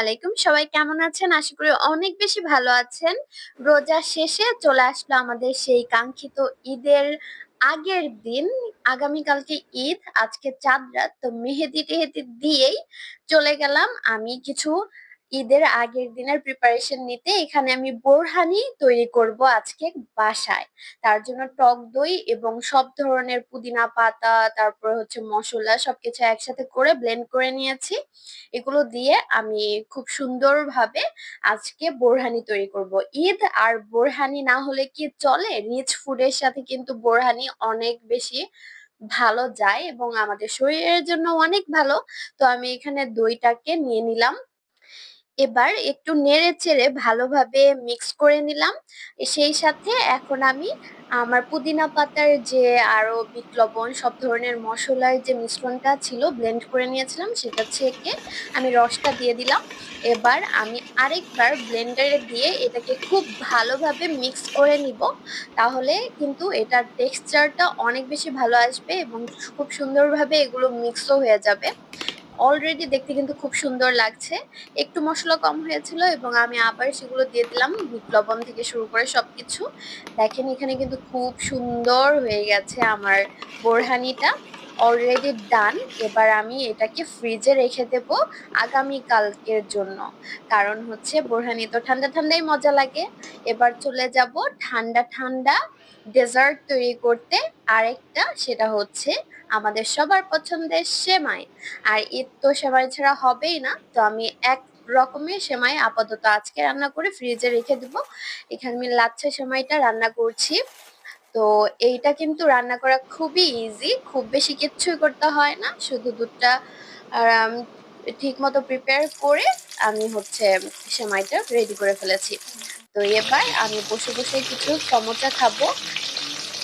আলাইকুম। সবাই কেমন আছেন? আশা করি অনেক বেশি ভালো আছেন। রোজা শেষে চলে আসলো আমাদের সেই কাঙ্ক্ষিত ঈদের আগের দিন। আগামীকালকে ঈদ, আজকে চাঁদ রাত। তো মেহেদি টেহেদি দিয়েই চলে গেলাম। আমি কিছু ঈদের আগের দিনের প্রিপারেশন নিতে এখানে আমি বোরহানি তৈরি করব আজকে বাসায়। তার জন্য টক দই এবং সব ধরনের পুদিনা পাতা, তারপর হচ্ছে মশলা সবকিছু একসাথে করে ব্লেন্ড করে নিয়েছি। এগুলো দিয়ে আমি খুব সুন্দরভাবে আজকে বোরহানি তৈরি করব। ঈদ আর বোরহানি না হলে কি চলে? রিচ ফুডের সাথে কিন্তু বোরহানি অনেক বেশি ভালো যায় এবং আমাদের শরীরের জন্য অনেক ভালো। তো আমি এখানে দইটাকে নিয়ে নিলাম। এবার একটু নেড়ে চেড়ে ভালোভাবে মিক্স করে নিলাম। সেই সাথে এখন আমি আমার পুদিনা পাতার যে আরও বিট লবণ, সব ধরনের মশলার যে মিশ্রণটা ছিল ব্লেন্ড করে নিয়েছিলাম, সেটা ছেঁকে আমি রসটা দিয়ে দিলাম। এবার আমি আরেকবার ব্লেন্ডারে দিয়ে এটাকে খুব ভালোভাবে মিক্স করে নিব। তাহলে কিন্তু এটার টেক্সচারটা অনেক বেশি ভালো আসবে এবং খুব সুন্দরভাবে এগুলো মিক্সও হয়ে যাবে। অলরেডি দেখতে কিন্তু খুব সুন্দর লাগছে। একটু মশলা কম হয়েছিল এবং আমি আবার সেগুলো দিয়ে দিলাম। বিট লবণ থেকে শুরু করে সব কিছু দেখেন এখানে কিন্তু খুব সুন্দর হয়ে গেছে আমার বোরহানিটা। অলরেডি ডান এবার আমি এটাকে ফ্রিজে রেখে দেব আগামী কালকের জন্য। কারণ হচ্ছে বোরহানি তো ঠান্ডা ঠান্ডাই মজা লাগে। এবার চলে যাব ঠান্ডা ঠান্ডা ডেজার্ট তৈরি করতে। আরেকটা সেটা হচ্ছে আমাদের সবার পছন্দের সেমাই। আর ঈদ তো সেমাই ছাড়া হবেই না। তো আমি এক রকমের সেমাই আপাতত আজকে রান্না করে ফ্রিজে রেখে দেবো। এখানে আমি লাচ্ছা সেমাইটা রান্না করছি। তো এইটা কিন্তু রান্না করা খুবই ইজি খুব বেশি কিচ্ছুই করতে হয় না। শুধু দুধটা ঠিক মতো প্রিপেয়ার করে আমি হচ্ছে সেমাইটা রেডি করে ফেলেছি। তো এবার আমি বসে বসে কিছু সমোচা খাব।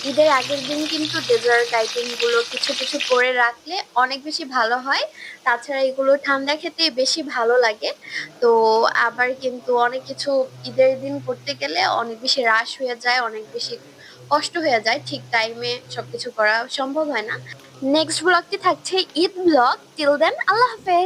ঈদের আগের দিন কিন্তু ডেজার্ট আইটেমগুলো কিছু কিছু করে রাখলে অনেক বেশি ভালো হয়। তাছাড়া এগুলো ঠান্ডা খেতে বেশি ভালো লাগে। তো আবার কিন্তু অনেক কিছু ঈদের দিন করতে গেলে অনেক বেশি রাশ হয়ে যায়, অনেক বেশি কষ্ট হয়ে যায়। ঠিক টাইমে সবকিছু করা সম্ভব হয় না। নেক্সট ব্লগটি থাকছে ঈদ ব্লগ টিল দেন আল্লাহ হাফেজ।